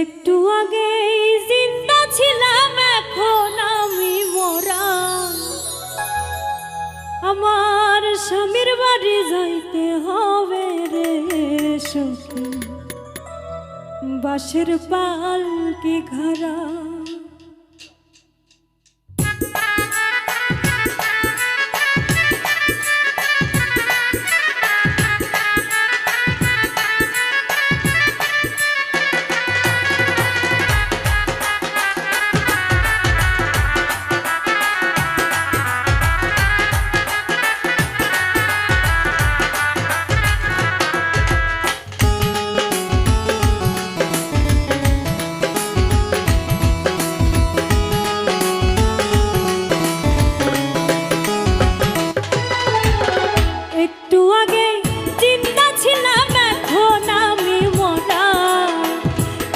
একটু আগে জিন্দা ছিলাম, এখন আমি মরা। আমার স্বামীর বাড়ি যাইতে হবে রে সখী। বাসের পাল কি ঘরা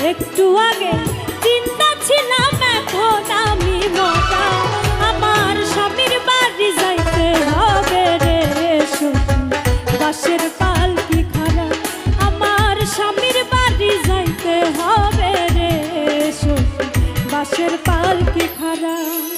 একটু আগে চিন্তা ছিলাম, এখন আমি মোটা আমার স্বামীর বাড়ি যাইতে হবে রে বাসের পাল কি খারাপ আমার স্বামীর বাড়ি যাইতে হবে রে বাসের পাল কি খারাপ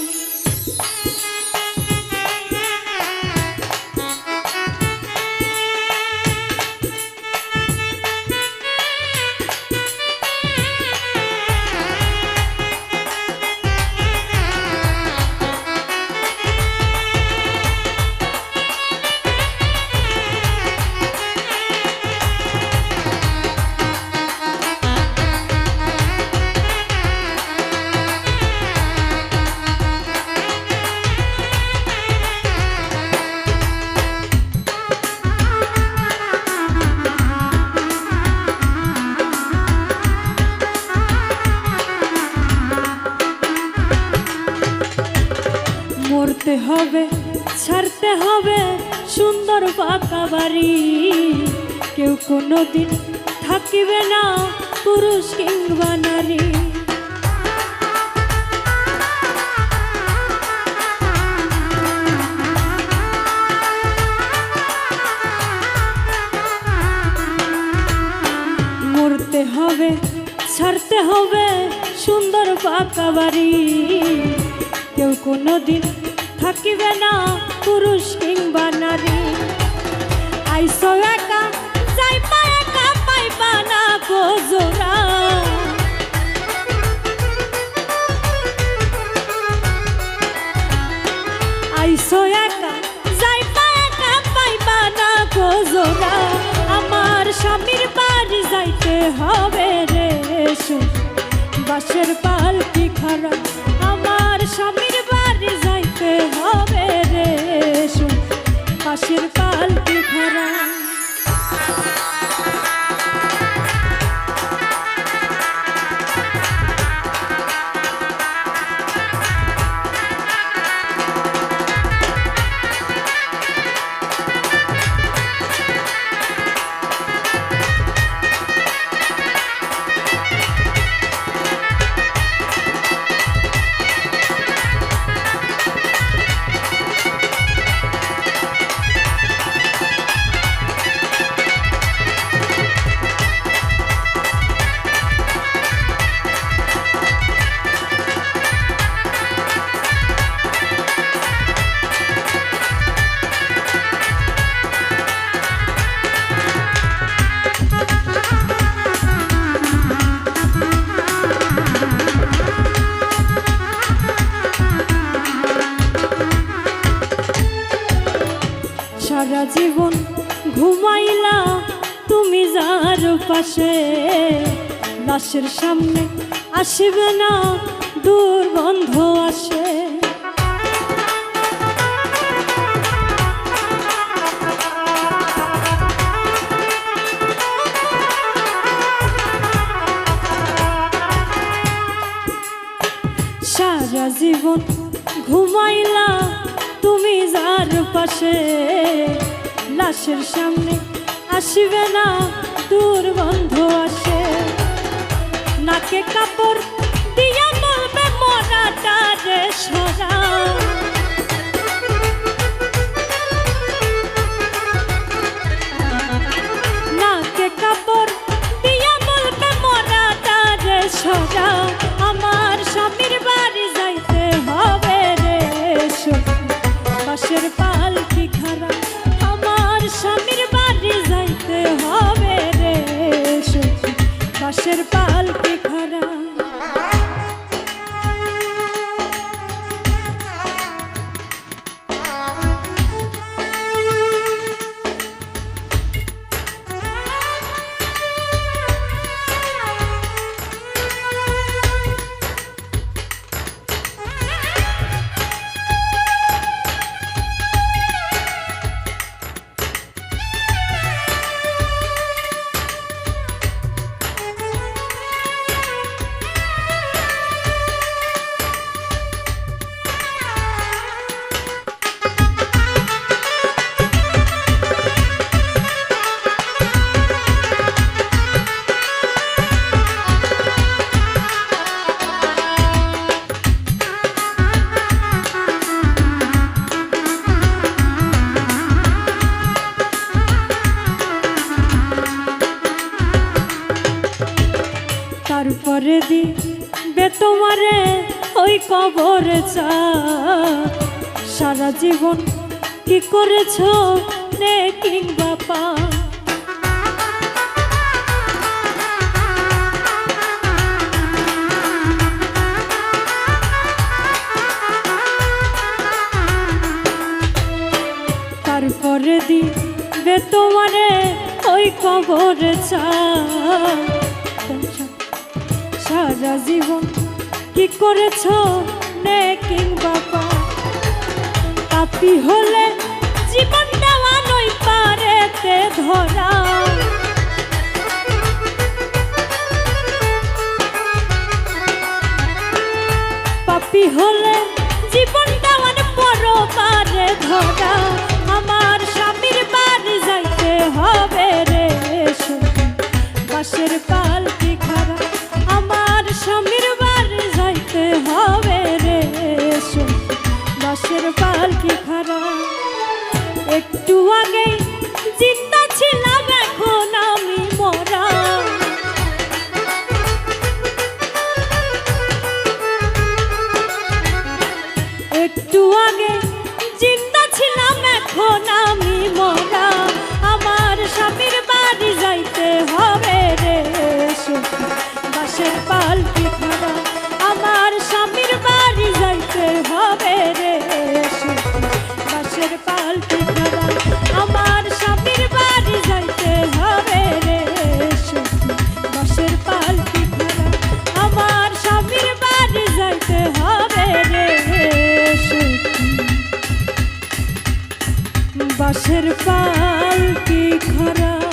মরতে হবে, ছাড়তে হবে সুন্দর পাকা বাড়ি। কেউ কোনো দিন থাকিবে না পুরুষ কিংবা নারী। মরতে হবে, ছাড়তে হবে সুন্দর পাকা বাড়ি। কেউ কোনো দিন থাকিবে না পুরুষ কিংবা নারী। আইসো একা, যাইবা একা, পাইবা না গোজোরা আইসো একা, যাইবা একা, পাইবা আমার স্বামীর বাড়ি যাইতে হবে রে। বাসের পাল কি খারাপ সারা জীবন ঘুমাইলা তুমি যার পাশে। লাশের সামনে আসবে না দুর্গন্ধ আসে। পাশে লাশের সামনে আসবে না দুর্গন্ধ আসে। নাকে কাপড় দিয়া বলবে মরাটা রে সরা। তারপরে দি বে তোমারে ওই কবর চা সারা জীবন কি করেছ নে কিংবা পা? তারপরে দি বে তোমারে ওই কবর চা সারা জীবন। কি করেছ নে কিংবা পা? পাপি হলে জীবন দেওয়া নই পারেতে ধরা। পাপি হলে জীবন দেওয়ার পর পারে ধরা। আমার স্বামীর বাড়ি যাইতে হবে রে বাসের পালকি খারা একটু আগে বাসের পালকি খরা